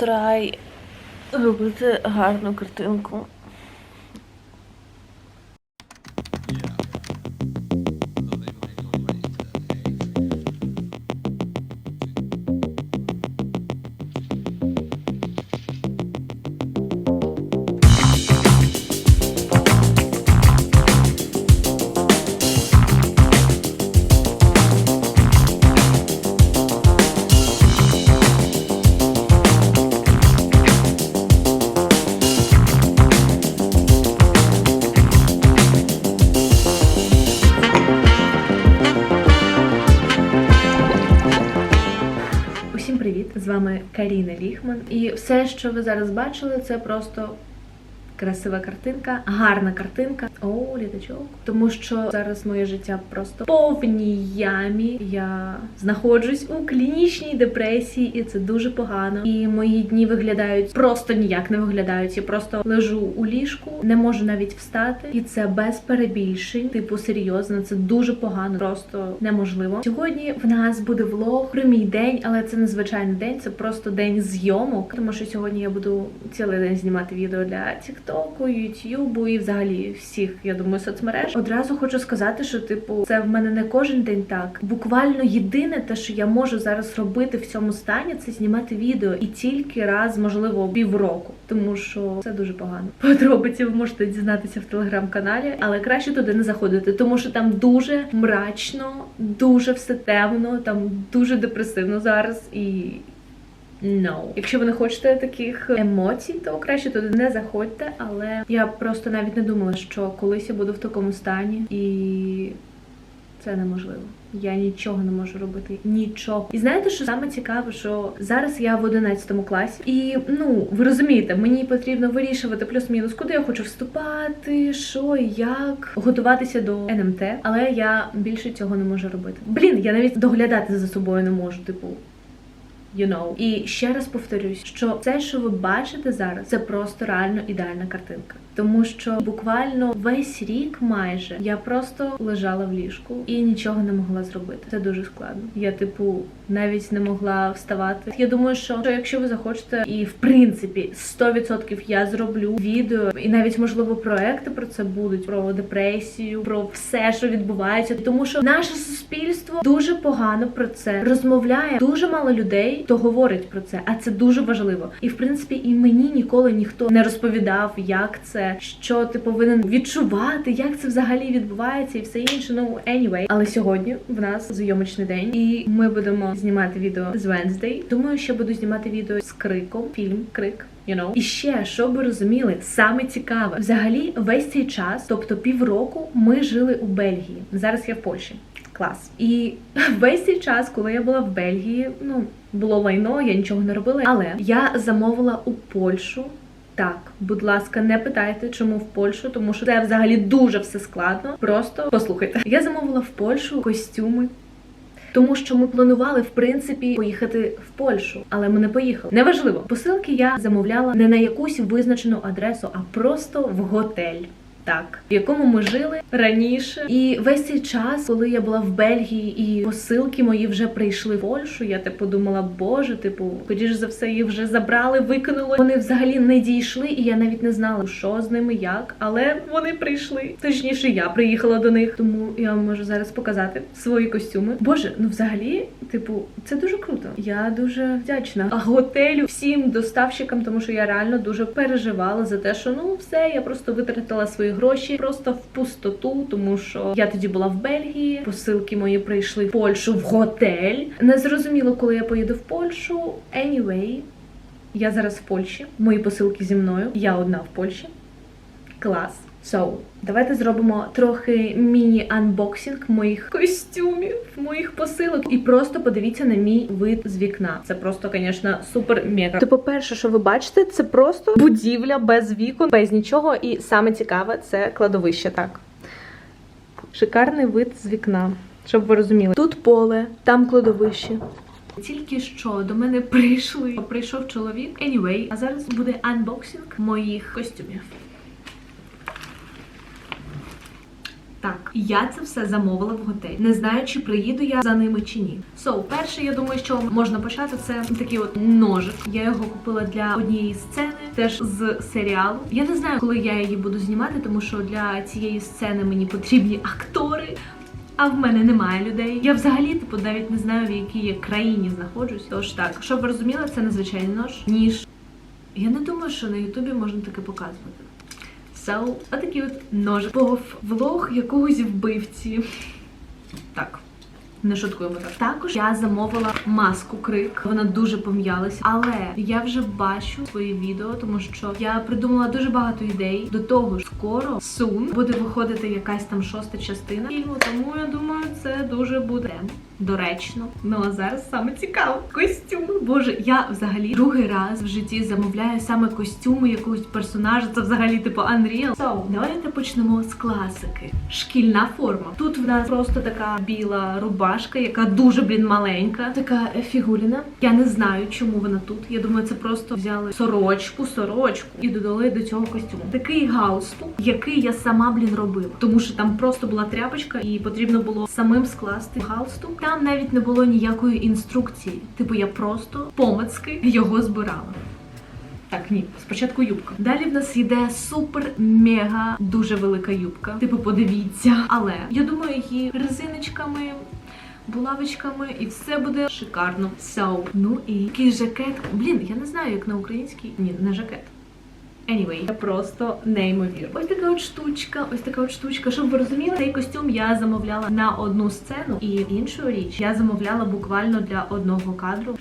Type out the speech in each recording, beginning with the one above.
Трай робити гарну картинку. Каріна Ліхман. І все, що ви зараз бачили, це просто красива картинка, гарна картинка. О, літачок. Тому що зараз моє життя просто повній ямі. Я знаходжусь у клінічній депресії, і це дуже погано. І мої дні виглядають просто ніяк не виглядають. Я просто лежу у ліжку, не можу навіть встати, і це без перебільшень. Типу, серйозно, це дуже погано, просто неможливо. Сьогодні в нас буде влог про мій день, але це не звичайний день, це просто день зйомок. Тому що сьогодні я буду цілий день знімати відео для Тіктоку, Ютубу і взагалі всіх, я думаю, соцмереж. Одразу хочу сказати, що типу це в мене не кожен день так. Буквально єдине те, що я можу зараз робити в цьому стані, це знімати відео і тільки раз, можливо, півроку, тому що це дуже погано. Подробиці ви можете дізнатися в телеграм-каналі, але краще туди не заходити, тому що там дуже мрачно, дуже все темно, там дуже депресивно зараз і. No. Якщо ви не хочете таких емоцій, то краще туди не заходьте. Але я просто навіть не думала, що колись я буду в такому стані, і це неможливо. Я нічого не можу робити. Нічого. І знаєте, що саме цікаве, що зараз я в 11 класі, і ну ви розумієте, мені потрібно вирішувати плюс-мінус, куди я хочу вступати, що як, готуватися до НМТ, але я більше цього не можу робити. Блін, я навіть доглядати за собою не можу, типу. You know. І ще раз повторюсь, що все, що ви бачите зараз, це просто реально ідеальна картинка. Тому що буквально весь рік майже я просто лежала в ліжку і нічого не могла зробити. Це дуже складно. Я, типу, навіть не могла вставати. Я думаю, що що якщо ви захочете, і в принципі 100% я зроблю відео, і навіть можливо проекти про це будуть про депресію, про все, що відбувається, тому що наше суспільство дуже погано про це розмовляє. Дуже мало людей, хто говорить про це, а це дуже важливо. І в принципі, і мені ніколи ніхто не розповідав, як це, що ти повинен відчувати, як це взагалі відбувається, і все інше. Ну anyway. Але сьогодні в нас зйомочний день, і ми будемо знімати відео з Wednesday. Думаю, що буду знімати відео з криком, фільм Крик. You know. І ще, щоб ви розуміли, саме цікаве, взагалі весь цей час, тобто півроку, ми жили у Бельгії. Зараз я в Польщі. Клас. І весь цей час, коли я була в Бельгії, ну було лайно, я нічого не робила. Але я замовила у Польщу. Так, будь ласка, не питайте, чому в Польщу, тому що це взагалі дуже все складно. Просто послухайте. Я замовила в Польщу костюми. Тому що ми планували в принципі поїхати в Польщу, але ми не поїхали. Неважливо, посилки я замовляла не на якусь визначену адресу, а просто в готель. Так, в якому ми жили раніше, і весь цей час, коли я була в Бельгії, і посилки мої вже прийшли в Польщу. Я типу думала, боже, типу, скоріш за все, їх вже забрали, викинули. Вони взагалі не дійшли, і я навіть не знала, що з ними, як, але вони прийшли. Точніше, я приїхала до них, тому я вам можу зараз показати свої костюми. Боже, ну взагалі, типу, це дуже круто. Я дуже вдячна а готелю всім доставщикам, тому що я реально дуже переживала за те, що ну все, я просто витратила свої гроші просто в пустоту, тому що я тоді була в Бельгії. Посилки мої прийшли в Польщу в готель. Не зрозуміло, коли я поїду в Польщу. Anyway, я зараз в Польщі. Мої посилки зі мною. Я одна в Польщі. Клас. So, давайте зробимо трохи міні-анбоксинг моїх костюмів, моїх посилок. І просто подивіться на мій вид з вікна. Це просто, звісно, супер мега. Типу, перше, що ви бачите, це просто будівля без вікон, без нічого. І саме цікаве це кладовище. Так. Шикарний вид з вікна, щоб ви розуміли. Тут поле, там кладовище. Тільки що до мене прийшли. Прийшов чоловік. Anyway, а зараз буде анбоксинг моїх костюмів. Так, я це все замовила в готель. Не знаю, чи приїду я за ними чи ні. So, перше, я думаю, що можна почати. Це такий от ножик. Я його купила для однієї сцени, теж з серіалу. Я не знаю, коли я її буду знімати, тому що для цієї сцени мені потрібні актори. А в мене немає людей. Я взагалі типу навіть не знаю, в якій я країні знаходжусь. Тож так, щоб ви розуміли, це незвичайний нож, ніж. Я не думаю, що на Ютубі можна таке показувати. So, отакий от ножик. Був влог якогось вбивці. Так. Не шуткуємо так. Також я замовила маску крик. Вона дуже пом'ялася, але я вже бачу свої відео, тому що я придумала дуже багато ідей. До того ж, скоро soon, буде виходити якась там шоста частина фільму. Тому я думаю, це дуже буде доречно. Ну а зараз саме цікаво. Костюм. Боже, я взагалі другий раз в житті замовляю саме костюми якогось персонажа. Це взагалі типу Unreal. So, давайте почнемо з класики. Шкільна форма. Тут в нас просто така біла рубашка, яка дуже блін маленька. Така фігуліна. Я не знаю, чому вона тут. Я думаю, це просто взяли сорочку, сорочку і додали до цього костюму. Такий галстук, який я сама блін робила, тому що там просто була тряпочка, і потрібно було самим скласти галстук. Там навіть не було ніякої інструкції. Типу, я просто помацки його збирала. Так, ні, спочатку юбка. Далі в нас йде супер мега дуже велика юбка. Типу, подивіться. Але я думаю, її резиночками. Булавочками і все буде шикарно. So, ну і який жакет. Блін, я не знаю, як на українській. Ні, не жакет. Anyway, це просто неймовірно. Ось така от штучка, ось така от штучка. Щоб ви розуміли, цей костюм я замовляла на одну сцену, і іншу річ я замовляла буквально для одного кадру.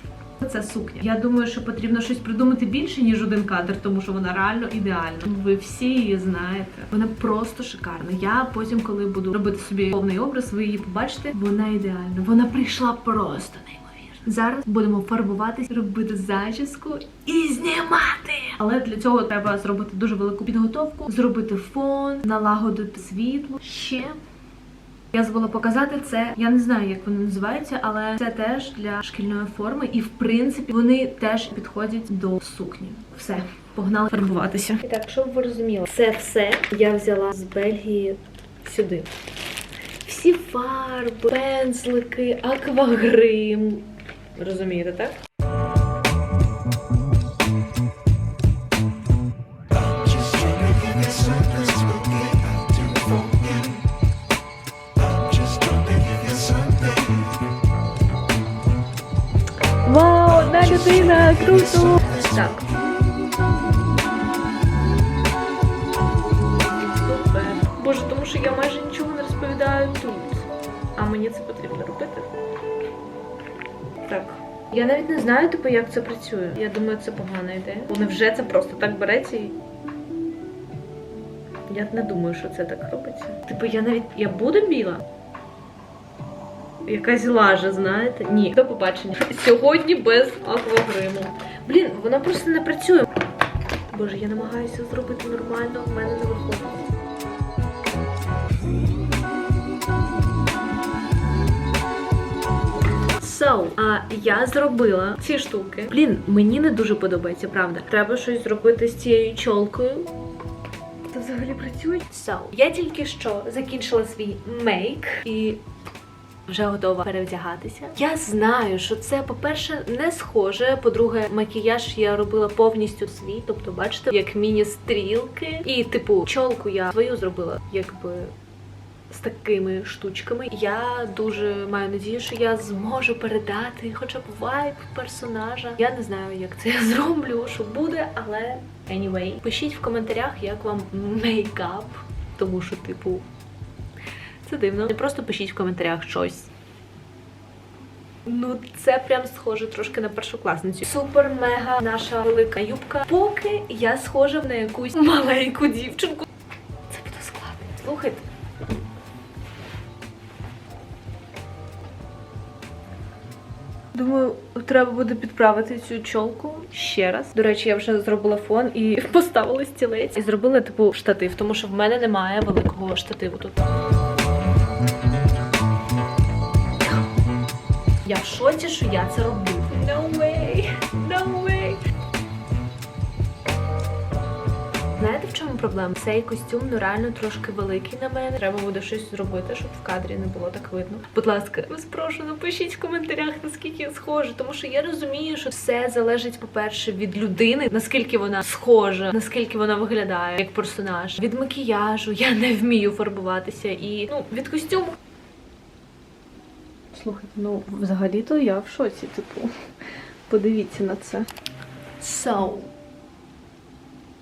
Це сукня. Я думаю, що потрібно щось придумати більше, ніж один кадр, тому що вона реально ідеальна. Ви всі її знаєте. Вона просто шикарна. Я потім, коли буду робити собі повний образ, ви її побачите. Вона ідеальна. Вона прийшла просто неймовірно. Зараз будемо фарбуватись, робити зачіску і знімати. Але для цього треба зробити дуже велику підготовку, зробити фон, налагодити світло. Ще я забула показати це. Я не знаю, як вони називаються, але це теж для шкільної форми, і в принципі вони теж підходять до сукні. Все, погнали фарбуватися. І так, щоб ви розуміли, це все я взяла з Бельгії сюди. Всі фарби, пензлики, аквагрим. Розумієте, так? Вау, одна людина, круто! Так. Боже, тому що я майже нічого не розповідаю тут. А мені це потрібно робити. Так. Я навіть не знаю, типу, як це працює. Я думаю, це погана ідея. Бо невже це просто так береться і. Я не думаю, що це так робиться. Типу, я навіть. Я буду біла? Якась лажа, знаєте? Ні, до побачення. Сьогодні без аквагриму. Блін, вона просто не працює. Боже, я намагаюся зробити нормально, в мене не виходить. So, а я зробила ці штуки. Блін, мені не дуже подобається, правда. Треба щось зробити з цією чолкою. Це взагалі працює? So, я тільки що закінчила свій мейк і вже готова перевдягатися. Я знаю, що це, по-перше, не схоже. По-друге, макіяж я робила повністю свій. Тобто, бачите, як міні-стрілки. І, типу, чолку я свою зробила, якби. З такими штучками я дуже маю надію, що я зможу передати хоча б вайб персонажа. Я не знаю, як це я зроблю, що буде, але anyway, пишіть в коментарях, як вам мейкап, тому що, типу, це дивно. Не просто пишіть в коментарях щось. Ну, це прям схоже трошки на першокласницю. Супер мега наша велика юбка. Поки я схожа на якусь маленьку дівчинку. Це буде складно. Слухайте. Думаю, треба буде підправити цю чолку ще раз. До речі, я вже зробила фон і поставила стілець. І зробила типу штатив, тому що в мене немає великого штативу тут. Я в шоці, що я це роблю. Проблема. Цей костюм ну реально трошки великий на мене. Треба буде щось зробити, щоб в кадрі не було так видно. Будь ласка, вас прошу, напишіть в коментарях, наскільки я схожа, тому що я розумію, що все залежить, по-перше, від людини, наскільки вона схожа, наскільки вона виглядає як персонаж. Від макіяжу я не вмію фарбуватися і ну від костюму. Слухайте, ну взагалі-то я в шоці, типу. Подивіться на це. So.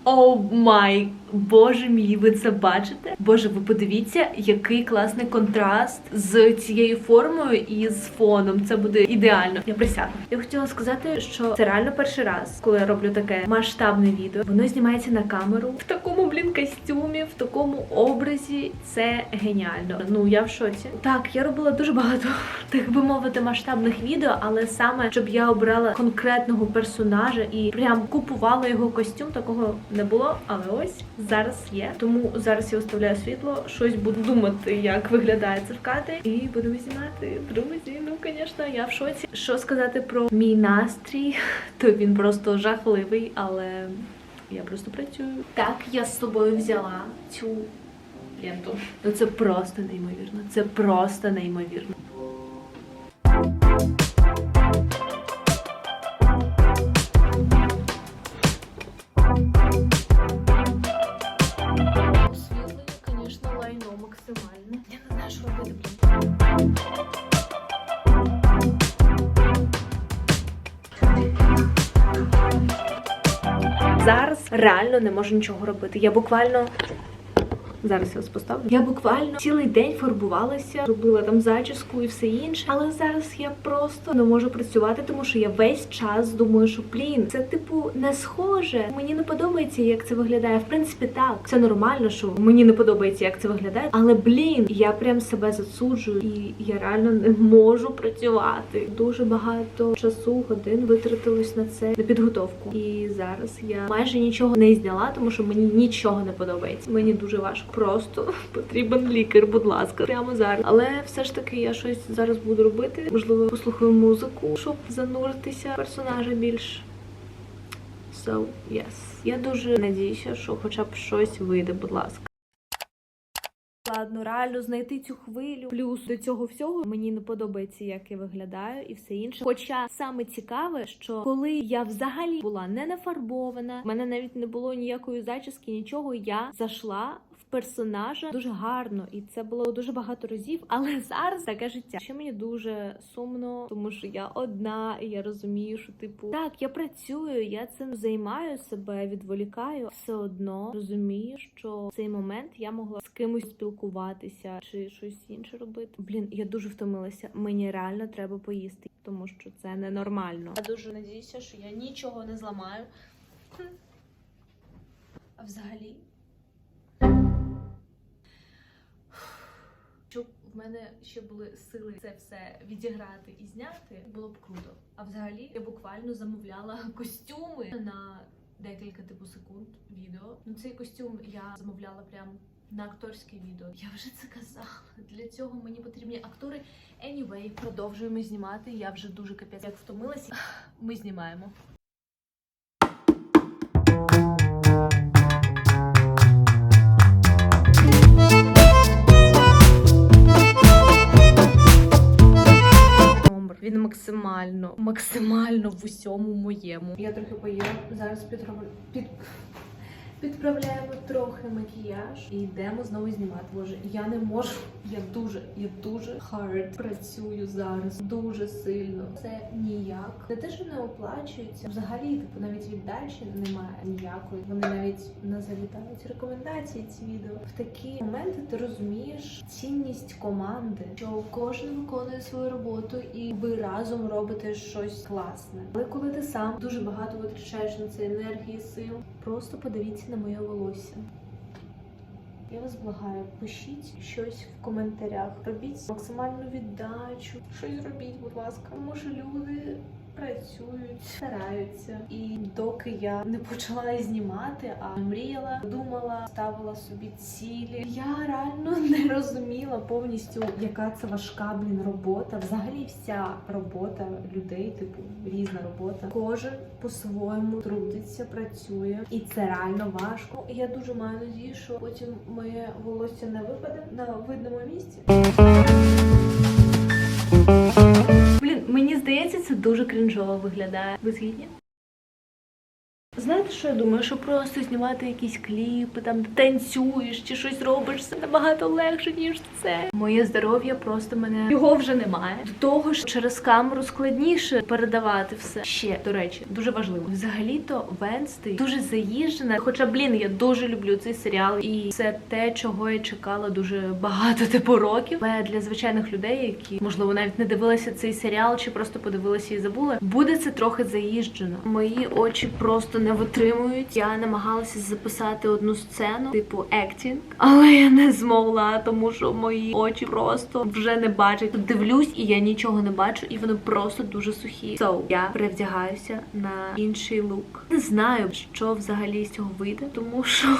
О май, боже мій, ви це бачите? Боже, ви подивіться, який класний контраст з цією формою і з фоном. Це буде ідеально. Я присяду. Я хотіла сказати, що це реально перший раз, коли я роблю таке масштабне відео. Воно знімається на камеру в такому блін костюмі, в такому образі. Це геніально. Ну я в шоці. Так, я робила дуже багато, так би мовити, масштабних відео, але саме щоб я обрала конкретного персонажа і прям купувала його костюм, такого не було. Але ось зараз є. Тому зараз я виставляю світло, щось буду думати, як виглядає це в кадрі, і будемо знімати. Друзі, ну звісно, я в шоці. Що сказати про мій настрій? То він просто жахливий, але я просто працюю. Так, я з собою взяла цю ленту. Ну це просто неймовірно. Це просто неймовірно. Реально не можу нічого робити. Я буквально. Зараз я вас поставлю. Я буквально цілий день фарбувалася, робила там зачіску і все інше. Але зараз я просто не можу працювати, тому що я весь час думаю, що блін, це типу не схоже. Мені не подобається, як це виглядає. В принципі, так це нормально, що мені не подобається, як це виглядає. Але блін, я прям себе засуджую, і я реально не можу працювати. Дуже багато часу, годин витратилось на це на підготовку. І зараз я майже нічого не зняла, тому що мені нічого не подобається. Мені дуже важко. Просто потрібен лікар, будь ласка, прямо зараз. Але все ж таки я щось зараз буду робити. Можливо, послухаю музику, щоб зануритися персонажа більш. So, yes. Я дуже надіюся, що хоча б щось вийде, будь ласка. Ладно, реально знайти цю хвилю. Плюс до цього всього мені не подобається, як я виглядаю, і все інше. Хоча саме цікаве, що коли я взагалі була не нафарбована, в мене навіть не було ніякої зачіски, нічого. Я зайшла персонажа дуже гарно, і це було дуже багато разів. Але зараз таке життя. Ще мені дуже сумно, тому що я одна, і я розумію, що типу так, я працюю, я цим займаю себе, відволікаю. Все одно розумію, що в цей момент я могла з кимось спілкуватися чи щось інше робити. Блін, я дуже втомилася. Мені реально треба поїсти, тому що це ненормально. Я дуже надіюся, що я нічого не зламаю. А взагалі. В мене ще були сили це все відіграти і зняти, було б круто. А взагалі я буквально замовляла костюми на декілька типу секунд відео. Ну цей костюм я замовляла прям на акторське відео. Я вже це казала. Для цього мені потрібні актори. Anyway, продовжуємо знімати. Я вже дуже капець як втомилася. Ми знімаємо. Він максимально, максимально в усьому моєму. Я трохи поїла. Зараз підроблю. Під... Підправляємо трохи макіяж і йдемо знову знімати. Боже, я не можу. Я дуже, я дуже hard працюю зараз. Дуже сильно. Це ніяк. Не те, що не оплачується. Взагалі, типу, навіть віддачі немає ніякої. Вони навіть не залітають рекомендації ці відео. В такі моменти ти розумієш цінність команди, що кожен виконує свою роботу і ви разом робите щось класне. Але коли ти сам дуже багато витрачаєш на це енергії, сил, просто подивіться на моє волосся. Я вас благаю, пишіть щось в коментарях. Робіть максимальну віддачу. Щось робіть, будь ласка. Може, люди працюють, стараються. І доки я не почала знімати, а мріяла, думала, ставила собі цілі. Я реально не розуміла повністю, яка це важка блін робота. Взагалі, вся робота людей, типу різна робота. Кожен по-своєму трудиться, працює, і це реально важко. Я дуже маю надію, що потім моє волосся не випаде на видному місці. Мені здається, це дуже крінжово виглядає. Ви згідні? Знаєте, що я думаю? Що просто знімати якісь кліпи, там танцюєш чи щось робиш, це набагато легше, ніж це. Моє здоров'я просто мене його вже немає. До того ж, через камеру складніше передавати все. Ще до речі, дуже важливо. Взагалі-то Венстей дуже заїжджена. Хоча, блін, я дуже люблю цей серіал, і це те, чого я чекала дуже багато типу років. Але для звичайних людей, які можливо навіть не дивилися цей серіал, чи просто подивилися і забули, буде це трохи заїжджено. Мої очі просто не витримують. Я намагалася записати одну сцену, типу ектінг, але я не змогла, тому що мої очі просто вже не бачать. Дивлюсь, і я нічого не бачу, і вони просто дуже сухі. So, я перевдягаюся на інший лук. Не знаю, що взагалі з цього вийде, тому що.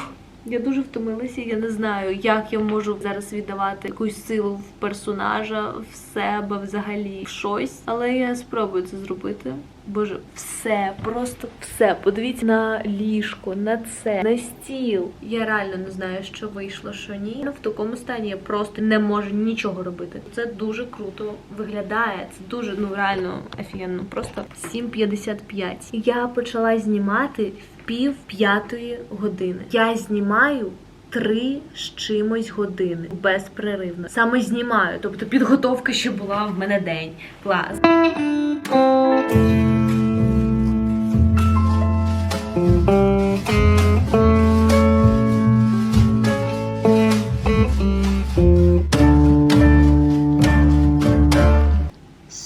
Я дуже втомилася, я не знаю, як я можу зараз віддавати якусь силу в персонажа, в себе взагалі в щось. Але я спробую це зробити. Боже, все, просто все. Подивіться на ліжко, на це, на стіл. Я реально не знаю, що вийшло, що ні. Ну, в такому стані я просто не можу нічого робити. Це дуже круто виглядає. Це дуже ну реально офігенно. Просто 7.55. Я почала знімати в пів п'ятої години. Я знімаю. Три з чимось години безперервно. Саме знімаю, тобто підготовка ще була в мене день. Клас.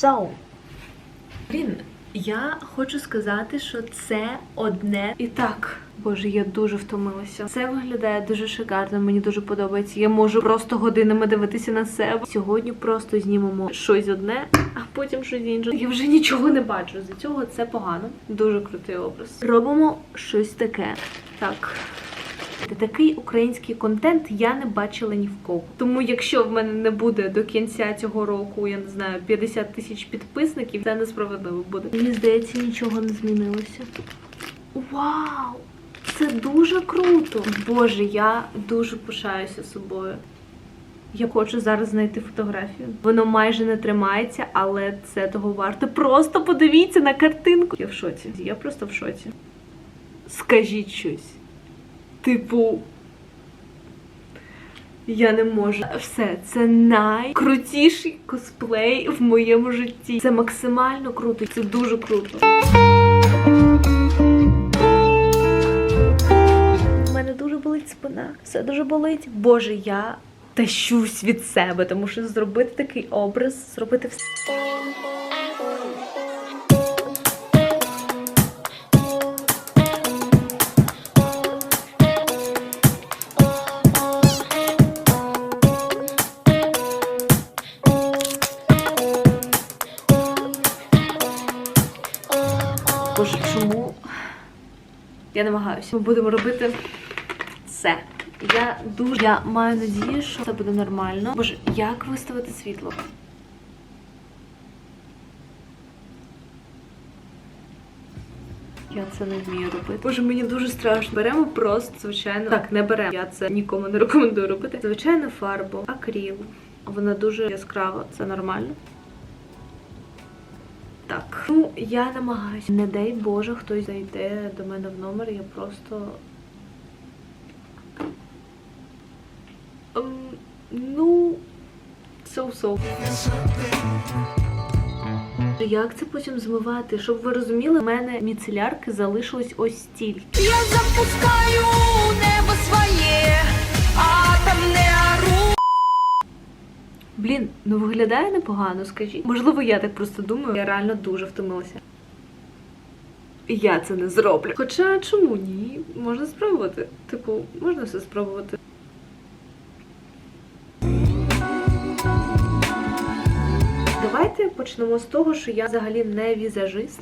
So. Блін, я хочу сказати, що це одне і так. Боже, я дуже втомилася. Це виглядає дуже шикарно. Мені дуже подобається. Я можу просто годинами дивитися на себе. Сьогодні просто знімемо щось одне, а потім щось інше. Я вже нічого не бачу. За цього це погано. Дуже крутий образ. Робимо щось таке. Так. Такий український контент я не бачила ні в кого. Тому, якщо в мене не буде до кінця цього року, я не знаю, 50 тисяч підписників, це несправедливо буде. Мені здається, нічого не змінилося. Вау! Це дуже круто! Боже, я дуже пишаюся собою. Я хочу зараз знайти фотографію. Воно майже не тримається, але це того варто. Просто подивіться на картинку. Я в шоці. Я просто в шоці. Скажіть щось. Типу. Я не можу. Все, це найкрутіший косплей в моєму житті. Це максимально круто. Це дуже круто. У мене дуже болить спина. Все дуже болить. Боже, я тащусь від себе, тому що зробити такий образ, зробити все. Я намагаюся. Ми будемо робити це. Я дуже я маю надію, що це буде нормально. Боже, як виставити світло? Я це не вмію робити. Боже, мені дуже страшно. Беремо просто, звичайно. Так, не беремо. Я це нікому не рекомендую робити. Звичайно, фарбу, акріл. Вона дуже яскрава, це нормально. Так, ну я намагаюся. Не дай Боже, хтось зайде до мене в номер, я просто. Ем, ну, so-so. Як це потім змивати? Щоб ви розуміли, в мене міцелярки залишилось ось стільки. Я запускаю небо своє, Блін, ну виглядає непогано, скажіть. Можливо, я так просто думаю. Я реально дуже втомилася. І Я це не зроблю. Хоча чому ні? Можна спробувати. Типу, можна все спробувати. Давайте Почнемо з того, що я взагалі не візажист.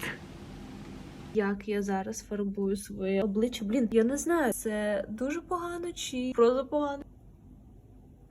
Як я зараз фарбую своє обличчя? Блін, я не знаю, це дуже погано чи просто погано.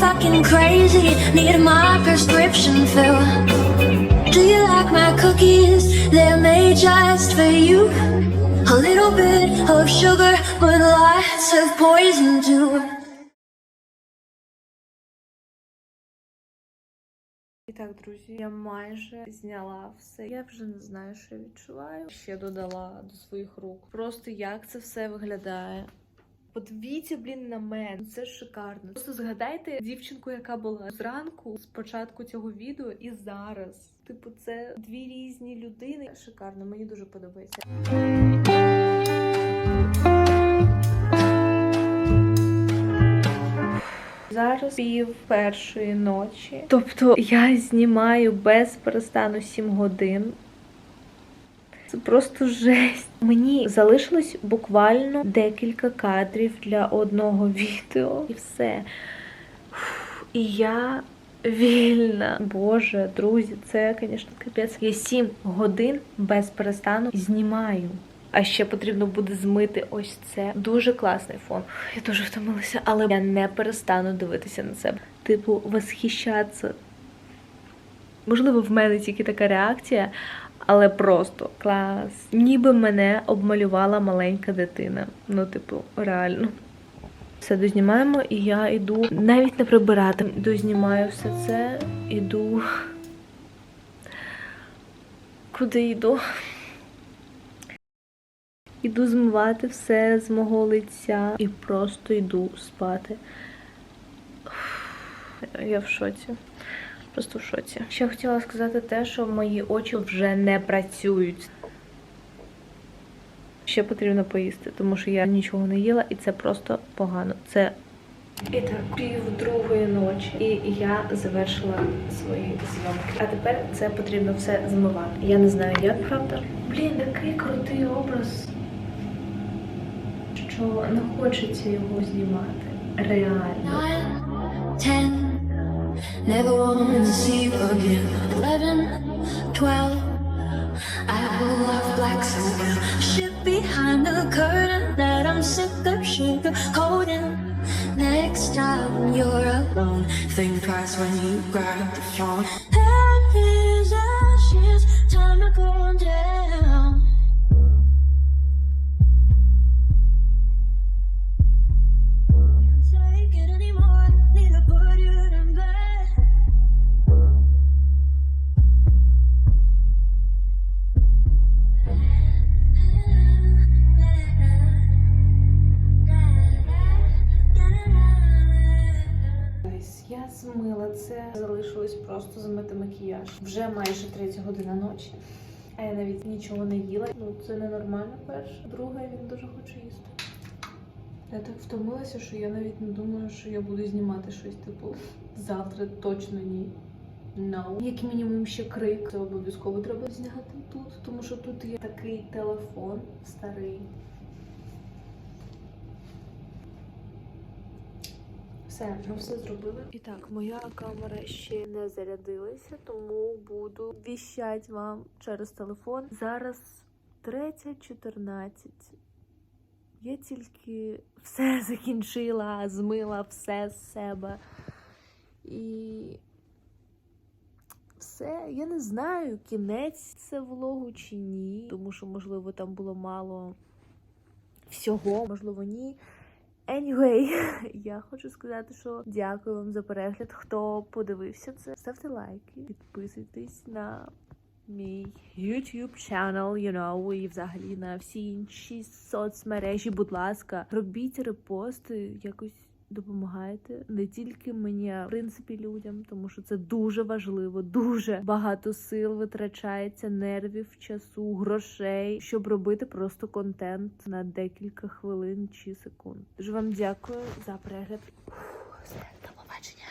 Fucking crazy, need my prescription filled. Do you like my cookies? They're made just for you. A little bit of sugar, but lots of poison too. І так, друзі, я майже зняла все. Я вже не знаю, що відчуваю. Ще додала до своїх рук. Просто як це все виглядає. Подивіться, блін, на мене. Це шикарно. Просто згадайте дівчинку, яка була зранку з початку цього відео, і зараз. Типу, це дві різні людини. Шикарно, мені дуже подобається. Зараз пів першої ночі. Тобто я знімаю без перестану 7 годин. Це просто жесть. Мені залишилось буквально декілька кадрів для одного відео і все. І я вільна. Боже, друзі, це, звісно, капець. Я 7 годин без перестану знімаю. А ще потрібно буде змити ось це. Дуже класний фон. Я дуже втомилася, але я не перестану дивитися на себе. Типу, восхищатися. Можливо, в мене тільки така реакція, але просто клас. Ніби мене обмалювала маленька дитина. Ну, типу, реально. Все дознімаємо, і я йду навіть не прибирати. Дознімаю все це, іду. Куди йду? Іду змивати все з мого лиця і просто йду спати. Я в шоці. Просто в шоці. Ще хотіла сказати те, що мої очі вже не працюють. Ще потрібно поїсти, тому що я нічого не їла, і це просто погано. Це і так, пів другої ночі, і я завершила свої зйомки. А тепер це потрібно все змивати. Я не знаю, як правда. Блін, такий крутий образ, що не хочеться його знімати. Реально. Never want to see you again. Eleven, twelve, I will love black silver. Shit behind the curtain that I'm sick of sugarcoating. Next time you're alone, think twice when you grab the phone. Head is ashes, time to cool down. Змила це. Залишилось просто змити макіяж. Вже майже третя година ночі. А я навіть нічого не їла. Ну це ненормально перше. Друге, він дуже хоче їсти. Я так втомилася, що я навіть не думаю, що я буду знімати щось типу завтра точно ні. No. Як мінімум ще крик. Це обов'язково треба зняти тут, тому що тут є такий телефон старий. Все, ми все зробили. І так, моя камера ще не зарядилася, тому буду віщати вам через телефон. Зараз 3.14. Я тільки все закінчила, змила все з себе. І все, я не знаю, кінець це влогу чи ні. Тому що, можливо, там було мало всього, можливо, ні. Anyway, я хочу сказати, що дякую вам за перегляд. Хто подивився це, ставте лайки, підписуйтесь на мій YouTube channel, you know, і взагалі на всі інші соцмережі. Будь ласка, робіть репости, якось допомагаєте не тільки мені, а в принципі людям, тому що це дуже важливо, дуже багато сил витрачається, нервів, часу, грошей, щоб робити просто контент на декілька хвилин чи секунд. Дуже вам дякую за перегляд. До побачення.